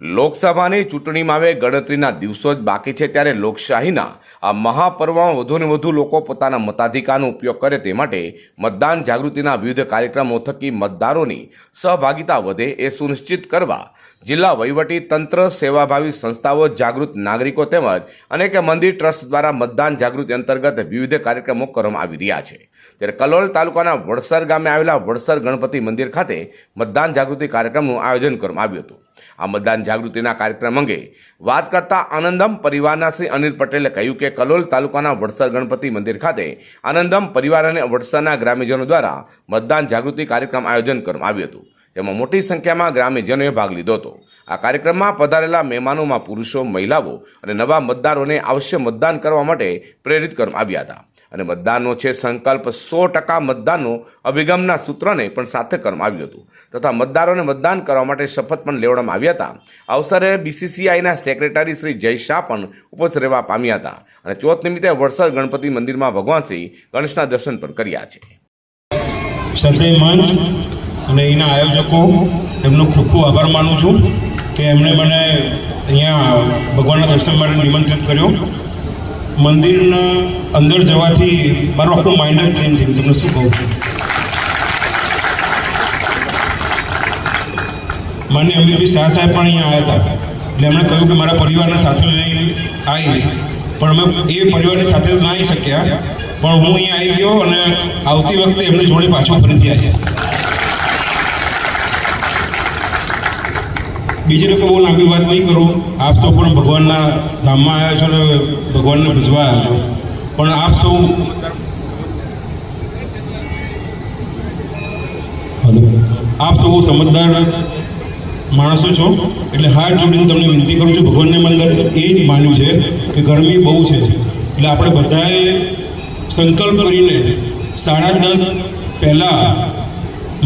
લોકસભાની ચૂંટણીમાં હવે ગણતરીના દિવસો જ બાકી છે ત્યારે લોકશાહીના આ મહાપર્વમાં વધુને વધુ લોકો પોતાના મતાધિકારનો ઉપયોગ કરે તે માટે મતદાન જાગૃતિના વિવિધ કાર્યક્રમો થકી મતદારોની સહભાગિતા વધે એ સુનિશ્ચિત કરવા જિલ્લા વહીવટી તંત્ર, સેવાભાવી સંસ્થાઓ, જાગૃત નાગરિકો તેમજ અનેક મંદિર ટ્રસ્ટ દ્વારા મતદાન જાગૃતિ અંતર્ગત વિવિધ કાર્યક્રમો કરવામાં આવી રહ્યા છે. ત્યારે કલોલ તાલુકાના વડસર ગામે આવેલા વડસર ગણપતિ મંદિર ખાતે મતદાન જાગૃતિ કાર્યક્રમનું આયોજન કરવામાં આવ્યું હતું. આ મતદાન જાગૃતિના કાર્યક્રમ અંગે વાત કરતા આનંદમ પરિવારના શ્રી અનિલ પટેલે કહ્યું કે કલોલ તાલુકાના વડસર ગણપતિ મંદિર ખાતે આનંદમ પરિવાર અને વડસરના ગ્રામ્યજનો દ્વારા મતદાન જાગૃતિ કાર્યક્રમ આયોજન કરવામાં આવ્યું હતું. જેમાં મોટી સંખ્યામાં ગ્રામ્યજનોએ ભાગ લીધો હતો. આ કાર્યક્રમમાં પધારેલા મહેમાનોમાં પુરુષો, મહિલાઓ અને નવા મતદારોને અવશ્ય મતદાન કરવા માટે પ્રેરિત કરવામાં આવ્યા હતા. અને મતદાનનો છે સંકલ્પ સો ટકા મતદાનનો અભિગમના સૂત્રને પણ સાથે કરવામાં આવ્યું હતું. તથા મતદારોને મતદાન કરવા માટે શપથ પણ લેવડાવવામાં આવ્યા હતા. અવસરે બીસીસીઆઈના સેક્રેટરી શ્રી જય શાહ પણ ઉપસ્થિત રહેવા પામ્યા હતા અને ચોથ નિમિત્તે વડસર ગણપતિ મંદિરમાં ભગવાન શ્રી ગણેશના દર્શન પણ કર્યા છે. મંચ અને એના આયોજકો, એમનો ખૂબ ખૂબ આભાર માનું છું કે એમણે મને અહીંયા ભગવાનના દર્શન માટે નિમંત્રિત કર્યો. મંદિરના અંદર જવાથી મારું આખું માઇન્ડ જ ચેન્જ થયું. તમને શું કહું? માન્ય બી શાહ સાહેબ પણ અહીંયા આવ્યા હતા. એટલે એમણે કહ્યું કે મારા પરિવારને સાથે લઈને આવીશ. પણ અમે એ પરિવારની સાથે ના આવી શક્યા. પણ હું અહીંયા આવી ગયો અને આવતી વખતે એમની જોડે પાછો ફરીથી આવીશ. બીજી લોકો બહુ લાંબી વાત નહીં કરું. આપ સૌ પણ ભગવાનના ધામમાં આવ્યા છો ને ભગવાનને ભજવા આવ્યા છો. પણ આપ સૌ. આપ સૌ સમજદાર માણસો છો. એટલે હાથ જોડીને તમને વિનંતી કરું છું, ભગવાનને મંદર એ જ માન્યું છે કે ગરમી બહુ છે. એટલે આપણે બધાએ સંકલ્પ કરીને સાડા દસ પહેલાં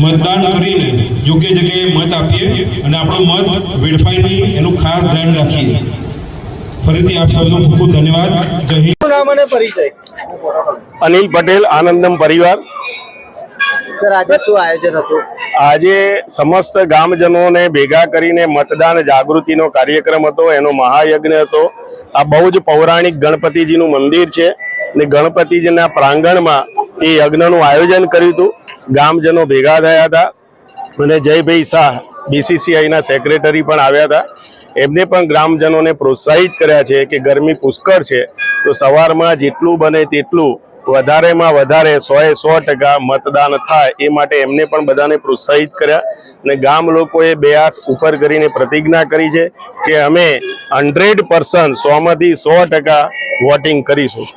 મતદાન કરીને યોગ્ય જગ્યાએ મત આપીએ અને આપણો મત વેડફાય નહીં એનું ખાસ ધ્યાન રાખીએ. ફરીથી આપ સૌનો ખૂબ ખૂબ ધન્યવાદ. જય હિન્દ. નામ અને પરિચય? અનિલ પટેલ આનંદમ પરિવાર. સર આજે શું આયોજન હતું? આજે સમસ્ત ગામજનોને ભેગા કરીને મતદાન જાગૃતિનો કાર્યક્રમ હતો એનો મહાયજ્ઞ હતો. આ બહુ જ પૌરાણિક ગણપતિજીનું મંદિર છે ને ગણપતિજીના પ્રાંગણમાં એ યજ્ઞનું આયોજન કર્યું હતું. ગામજનો ભેગા થયા હતા અને જયભાઈ શાહ બીસીસીઆઈના સેક્રેટરી પણ આવ્યા હતા. એમને પણ ગ્રામજનોને પ્રોત્સાહિત કર્યા છે કે ગરમી પુષ્કળ છે, તો સવારમાં જેટલું બને તેટલું વધારેમાં વધારે સોએ સો ટકા મતદાન થાય એ માટે એમને પણ બધાને પ્રોત્સાહિત કર્યા અને ગામ લોકોએ બે હાથ ઉપર કરીને પ્રતિજ્ઞા કરી છે કે અમે હંડ્રેડ પર્સન્ટ સોમાંથી સો ટકા વોટિંગ કરીશું.